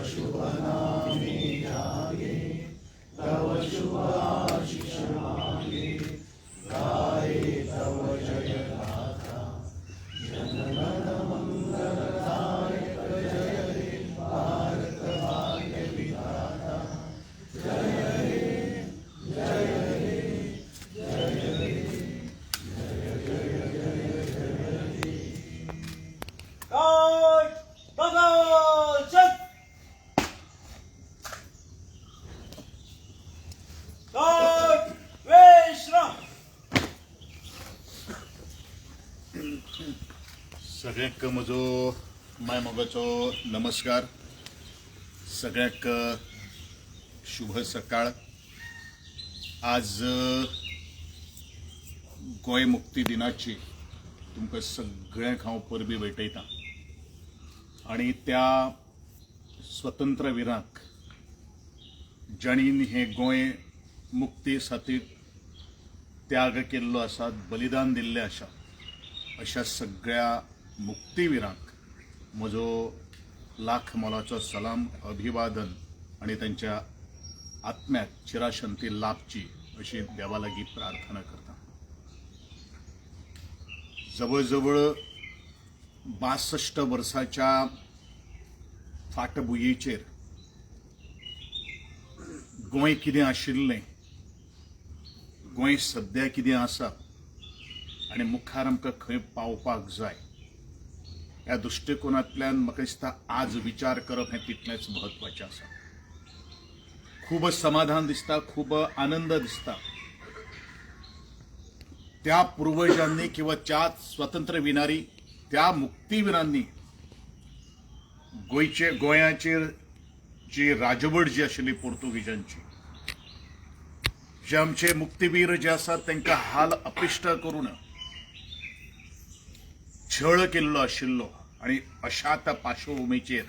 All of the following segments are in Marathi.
शक काय सगळ्यांक म्हजो माय मोगाचो नमस्कार. सगळ्यांक शुभ सकाळ. आज गोंय मुक्ती दिनाची तुमकां सगळ्यांक हांव परबी भेटयतां. आनी त्या स्वतंत्र विरांक जाणीन हे गोंय मुक्ती खातीर त्याग केल्लो आसा बलिदान दिल्लें आसा अशा सगळ्या मुक्तीविरांक म्हजो लाख मोलाचो सलाम अभिवादन आणि त्यांच्या आत्म्याक चिराशंती लाभची अशी देवा लागीं प्रार्थना करता जवळजवळ बासष्ट वर्साच्या फाटभुयेचेर गोंय कितें आशिल्लें गोंय सद्या कितें आसा आणि मुखार आमकां खंय पावपाक जाय ह्या दृश्टिकोनांतल्यान म्हाका दिसता आज विचार करप हें तितलेंच म्हत्वाचें आसा खूब समाधान दिसता खूब आनंद दिसता. त्या पूर्वजांनी किंवा त्या स्वातंत्र्य विनारी त्या मुक्तीविरांनी गोंयचे गोंयाचेर जी राजवट जी आशिल्ली पोर्तुगीजांची जे आमचे मुक्तीवीर जे आसात तांकां हाल अपिश्ट करून छळ केल्लो आशिल्लो आणि अशा त्या पार्श्वभूमीचेर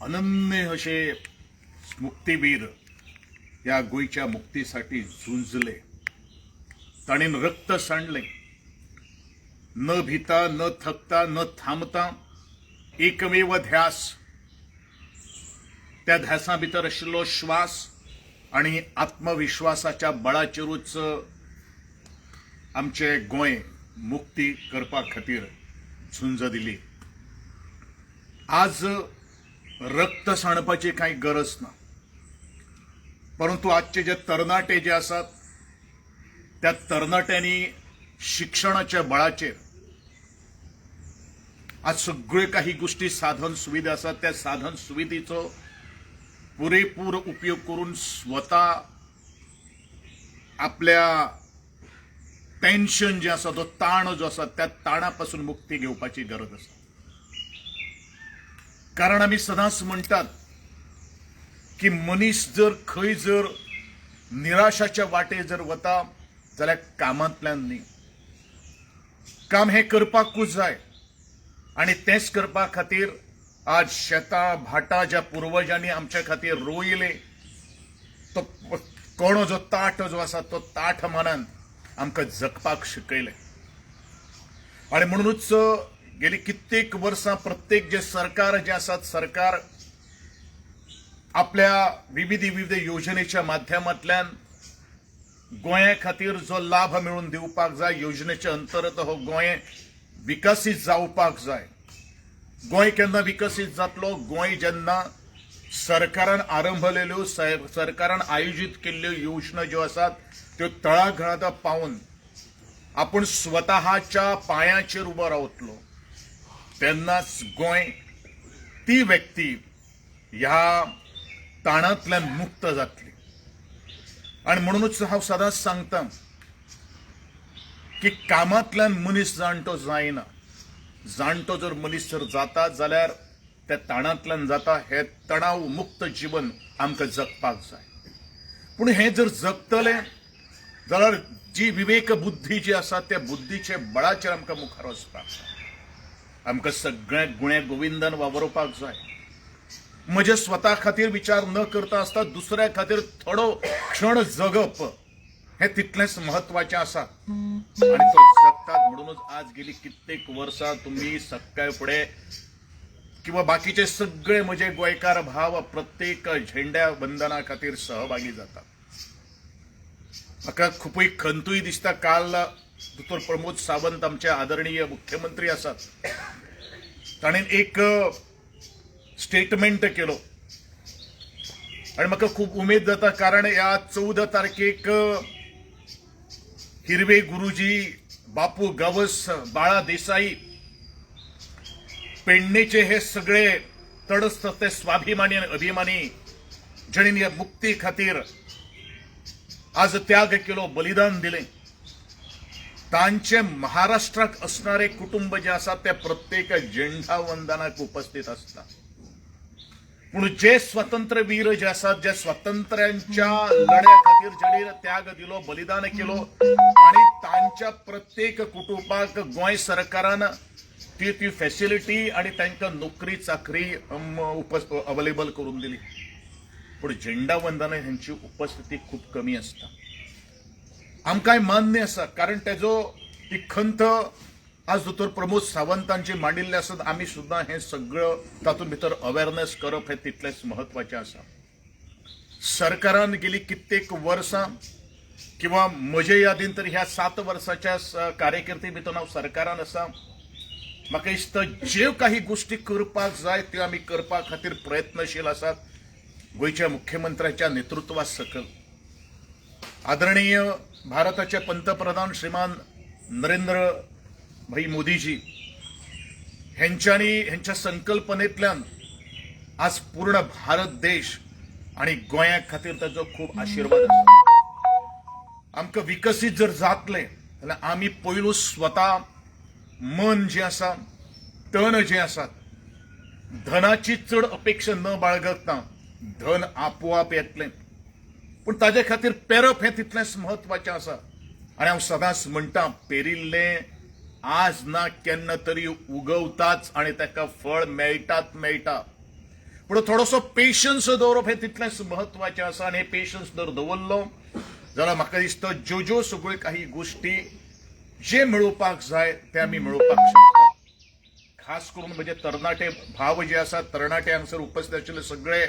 अनन्य असे मुक्तीवीर या गोंयच्या मुक्तीसाठी झुंजले. ताणेन रक्त सांडले. न भिता न थकता न थांबता एकमेव ध्यास. त्या ध्यासा भितर आशिल्लो श्वास आणि आत्मविश्वासाच्या बळाचेरूच आमचे गोंय मुक्ती करपा खातीर झुंज दिली. आज रक्त सांडपाची काही गरज ना. परंतु आजचे जे तरणाटे जे आसात त्या तरणाट्यांनी शिक्षणाच्या बळाचेर आज सगळे काही गोष्टी साधन सुविधा आसात त्या साधन सुविधेचो पुरेपूर उपयोग करून स्वता आपल्या टेन्शन जे आसा तो ताण जो आसा त्या ताणापासून मुक्ती घेवपाची गरज आसा कारण आमी सदांच म्हणटात की मनीस जर खंय जर निराशाच्या वाटे जर वता जाल्यार कामांतल्यान न्ही. काम हे करपाकूच जाय. आणि तेच करपा खातीर आज शेतां भाटां ज्या पुर्वजांनी आमच्या खातीर रोयले तो कोणो जो ताट जो आसा तो ताठ मनान आमकां जगपाक शिकयलें आणि म्हणूनच गेली कित्येक वर्सां प्रत्येक जे सरकार जे आसात सरकार आपल्या विविध विविध योजनेच्या माध्यमांतल्यान गोंया खातीर जो लाभ मेळून दिवपाक जाय योजनेच्या अंतर्गत हो गोंय विकसीत जावपाक जाय. गोंय केन्ना विकसीत जातलो? गोंय जेन्ना सरकारान आरंभलेल्यो सरकारान आयोजीत केल्ल्यो योजना ज्यो आसात त्यो तळागाळात पावून आपण स्वतःच्या पांयाचेर उबो रावतलो. तेन्नाच गोंय ती व्यक्ती ह्या ताणांतल्यान मुक्त जातली. आणि म्हणूनच हांव सदांच सांगता की कामांतल्यान मनीस जाणटो जायना जाणटो जर मनीस जर जाता जाल्यार त्या ताणांतल्यान जाता हे तणाव मुक्त जीवन आमकां जगपाक जाय. पूण हे जर जगतले जाल्यार जी विवेक बुद्धी जी आसा त्या बुद्धीचे बळाचेर आमकां मुखार वचपाक जाय. आमकां सगळ्या गुणे गोविंदान वावरपाक जाय. म्हजे स्वता खातीर विचार न करता आसता दुसऱ्या खातीर थोडो क्षण जगप. हे तितलेंच महत्वाचें आसा आणि तो जगतात म्हणूनच आज गेली कित्येक वर्सां तुम्ही सकाळ फुडें किंवा बाकीचे सगळे म्हजे गोंयकार भाव प्रत्येक झेंड्या बंधना खातीर सहभागी जातात. म्हाका खूपय खंतूय दिसता काल दोतोर प्रमोद सावंत आमचे आदरणीय मुख्यमंत्री आसात ताणें एक स्टेटमेंट केलो. आणि म्हाका खूप उमेद जाता कारण ह्या चौदा तारखेक हिरवे गुरुजी बापू गावस बाळा देसाई पेडणेचे हे सगळे तडस्त ते स्वाभिमानी आणि अभिमानी जणीन या मुक्ती खातीर आज त्याग केलो बलिदान दिले. तांचे महाराष्ट्राक असणारे कुटुंब जे आसा ते प्रत्येक झेंडा वंदनाक उपस्थित असतात. पूण जे स्वतंत्र वीर जे आसात जे स्वातंत्र्यांच्या लढ्या खातीर जेणे त्याग दिलो बलिदान केलो आणि तांच्या प्रत्येक कुटुंबाक गोंय सरकारान ती ती फॅसिलिटी आणि तांकां नोकरी चाकरी अवेलेबल करून दिली. पूण झेंडा वंदना हेंची उपस्थिती खूप कमी असता. आमकांय मान्य आसा कारण तेजो ती खंत आज दोतोर प्रमोद सावंतांची मांडिल्ले आसत आमी सुद्दां हें सगळं तातूंत भितर अवेअरनेस करप हें तितलेंच म्हत्वाचें आसा सरकारान गेली कित्येक वर्सां किंवा म्हजे यादीन तर ह्या सात वर्साच्या कार्यकिर्ती भितर हांव सरकारान आसा म्हाका दिसता ज्यो काही गोष्टी करपाक जाय त्यो आमी करपा खातीर प्रयत्नशील आसात गोंयच्या मुख्यमंत्र्याच्या नेतृत्वा सकल. आदरणीय भारताचे पंतप्रधान श्रीमान नरेंद्र भाई मोदीजी ह्यांच्यानी ह्यांच्या संकल्पनेतल्यान आज पूर्ण भारत देश आणि गोंया खातीर ताचो खूप आशिर्वाद आसा. आमकां विकसीत जर जातले जाल्यार आमी पयलू स्वता मन जें आसा तण जें आसा धनाची चड अपेक्षा न बाळगतना धन आपोआप येतलें पूण ताजे खातीर पेरप हें तितलेंच म्हत्वाचें आसा. आनी हांव सदांच म्हणटा पेरिल्लें आज ना केन्ना तरी उगवताच आनी ताका फळ मेळटात मेळटा. पूण थोडोसो पेशन्स दवरप हें तितलेंच म्हत्वाचें आसा आनी पेशन्स जर दवरलो जाल्यार म्हाका दिसता ज्यो ज्यो सगळ्यो काही गोश्टी जे मेळोवपाक जाय ते आमी मेळोवपाक शकता. खास करून म्हणजे तरणाटे भाव जे आसात तरणाटे हांगसर उपस्थित आशिल्ले सगळे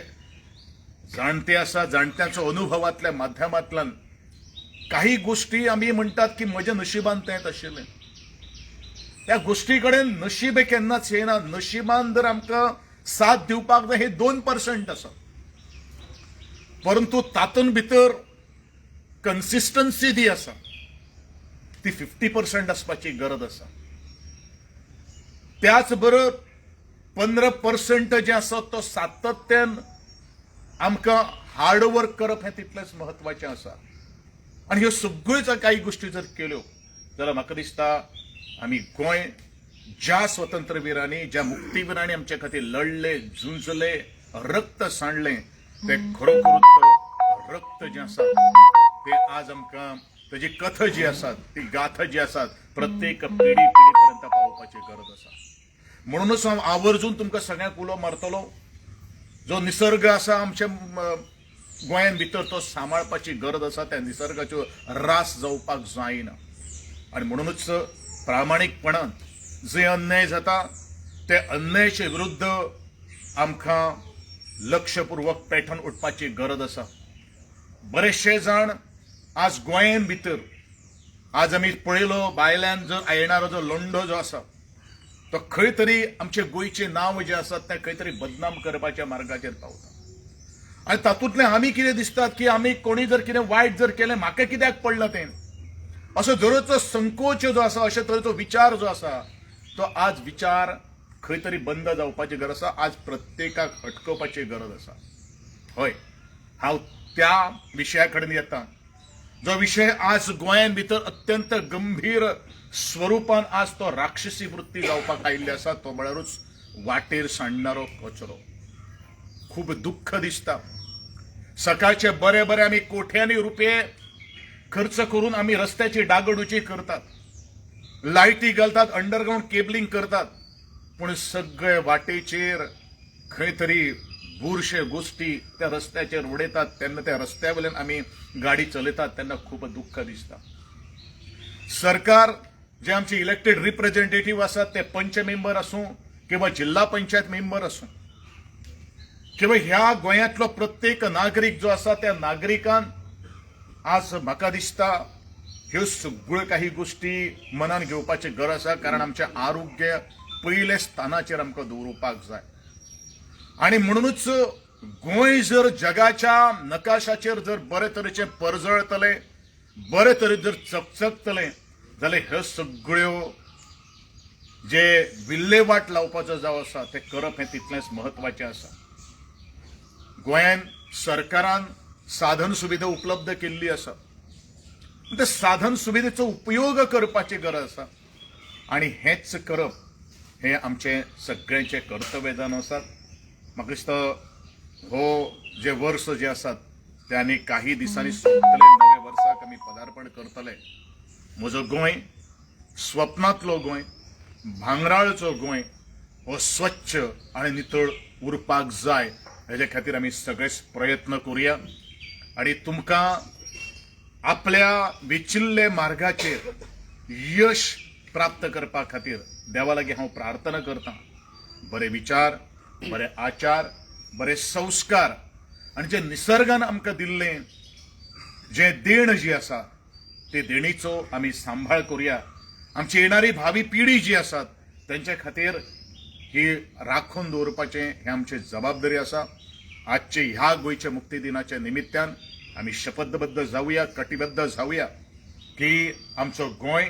जाणते आसा जाणत्याच्या अनुभवातल्या माध्यमांतल्यान काही गोष्टी आमी म्हणटात की म्हज्या नशिबांत तें आशिल्लें त्या गोष्टी कडेन नशीब हे केन्नाच येना नशिबान जर आमकां साथ दिवपाक जाय हे दोन पर्संट आसा परंतु तातूंत भितर कन्सिस्टन्सी जी आसा ती फिफ्टी पर्संट आसपाची गरज आसा त्याच बरोबर पंदरा पर्संट जे आसा तो सातत्यान आमकां हार्डवर्क करप हें तितलेंच म्हत्वाचें आसा. आनी ह्यो सगळ्योच काही गोश्टी जर केल्यो जाल्यार म्हाका दिसता आमी गोंय ज्या स्वतंत्रवीरांनी ज्या मुक्तीवीरांनी आमचे खातीर लढले झुंजले रक्त सांडले ते खरोखरूच रक्त जें आसा ते आज आमकां ताजी कथ जी आसा ती गाथ जी आसात प्रत्येक पिढी पिढी पर्यंत पावोवपाची गरज आसा. म्हणूनच हांव आवर्जून तुमकां सगळ्यांक उलो मारतलो जो निसर्ग आसा आमच्या गोंयान भितर तो सांबाळपाची गरज आसा त्या निसर्गाच्यो रास जावपाक जायना आनी म्हणूनच प्रामाणीकपणान जे अन्याय जाता ते अन्यायाचे विरुद्ध आमकां लक्षपूर्वक पेठोवन उठपाची गरज आसा बरेचशे जाण आज गोंयान भितर आज आमी पळयलो भायल्यान जर आयणारो जो लोंडो जो आसा तो खंय तरी आमचे गोंयचे नांव जे आसा तें खंय तरी बदनाम करपाच्या मार्गाचेर पावता आनी तातूंतले आमी कितें दिसतात की आमी कोणी जर कितें वायट जर केलें म्हाका कित्याक पडलां तें? असो तरेचो संकोच जो आसा अशे तरेचो विचार जो आसा तो आज विचार खंय तरी बंद जावपाची गरज आसा आज प्रत्येकाक अटकोवपाची गरज आसा. हय हांव त्या विशया कडेन येता. जो विशय आज गोंयान भितर अत्यंत गंभीर स्वरुपान आज तो राक्षसी वृत्ती जावपाक आयिल्ली आसा तो म्हळ्यारूच वाटेर सांडणारो कचरो. खूब दुख्ख दिसता. सकाळचे बरे बरे आमी कोठ्यांनी रुपये खर्च करून आमी रस्त्याची डागडुची करतात. लायटी घालतात अंडरग्रावंड केबलिंग करतात. पूण सगळे वाटेचेर खंय तरी बुरशे गोष्टी त्या रस्त्याचेर उडयतात तेन्ना त्या रस्त्या वयल्यान आमी गाडी चलयतात तेन्ना खूब दुःख दिसता. सरकार जे आमचे इलेक्टेड रिप्रेझेंटेटिव्ह आसात ते पंच मेंबर आसूं किंवा जिल्हा पंचायत मेंबर आसूं किंवा ह्या गोंयांतलो प्रत्येक नागरीक जो आसा त्या नागरिकान आज म्हाका दिसता. ह्यो सगळ्यो काही गोष्टी मनान घेवपाची गरज आसा कारण आमचें आरोग्य पयले स्थानाचेर आमकां दवरुपाक जाय. आणि म्हणूनच गोंय जर जगाच्या नकाशाचेर जर बरे तरेचे परजळतले बरे तरे जर चकचकतले जाल्यार ह्यो सगळ्यो जे विल्लेवाट लावपाचो जाव आसा तें करप हें तितलेंच म्हत्वाचें आसा गोंयांत सरकारान साधन सुविधा उपलब्ध केल्ली आसा ते साधन सुविधेचो उपयोग करपाची गरज आसा आणि हेच करप हे आमचे सगळ्यांचे कर्तव्य जावन आसात म्हाका दिसता हो जे वर्स जे आसात ते आनी काही दिसांनी सोंपतले नवे वर्साक आमी पदार्पण करतले. म्हजो गोंय स्वप्नांतलो गोंय भांगराळचो गोंय हो स्वच्छ आणि नितळ उरपाक जाय हेजे खातीर आमी सगळेच प्रयत्न करुया. आणि तुमकां आपल्या विचिल्ले मार्गाचेर यश प्राप्त करपा खातीर देवा लागीं हांव प्रार्थना करतां. बरे विचार बरे आचार बरे संस्कार आनी जे निसर्गान आमकां दिल्ले जे देण जी आसा ते देणीचो आमी सांभाळ करुया. आमची येणारी भावी पिढी जी आसात त्यांच्या खातीर ही राखून दवरपाचें हे आमची जबाबदारी आसा आजचे ह्या गोयचे मुक्ती दिनाच्या निमित्तान आमी शपथबद्ध जावया कटिबद्ध जावया की आमचो गोंय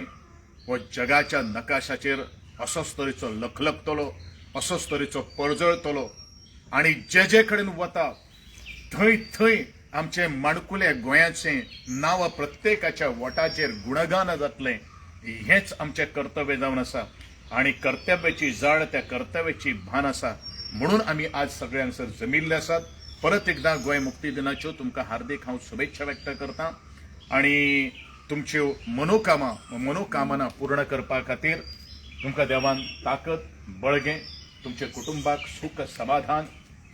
हो जगाच्या नकाशाचेर असोच तरेचो लखलखतलो असोच तरेचो पळजळतलो. आणि जे जे कडेन वता थंय थंय आमचे माणकुले गोंयाचे नांव प्रत्येकाच्या वटाचेर गुणगान जातलें. हेच आमचें कर्तव्य जावन आसा. आणि कर्तव्याची जाळ त्या कर्तव्याची भान आसा. म्हणून आमी आज सगळे हांगसर जमिल्ले आसात. परत एकदा गोंय मुक्ती दिनाच्यो तुमकां हार्दिक हांव शुभेच्छा व्यक्त करतां. आणि तुमच्यो मनोकामा मनोकामना पूर्ण करपा खातीर तुमकां देवान ताकद बळगें तुमच्या कुटुंबाक सुख समाधान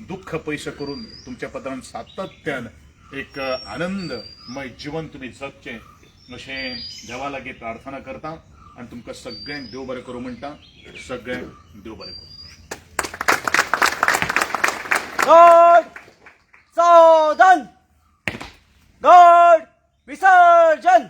दुःख पयस करून तुमच्या पत्रान सातत्यान एक आनंदमय जीवन तुम्ही जगचे अशें देवा लागीं प्रार्थना करता आनी तुमकां सगळ्यांक देव बरें करूं म्हणटा सगळ्यांक देव बरें करूं. चौदन गड विसर्जन.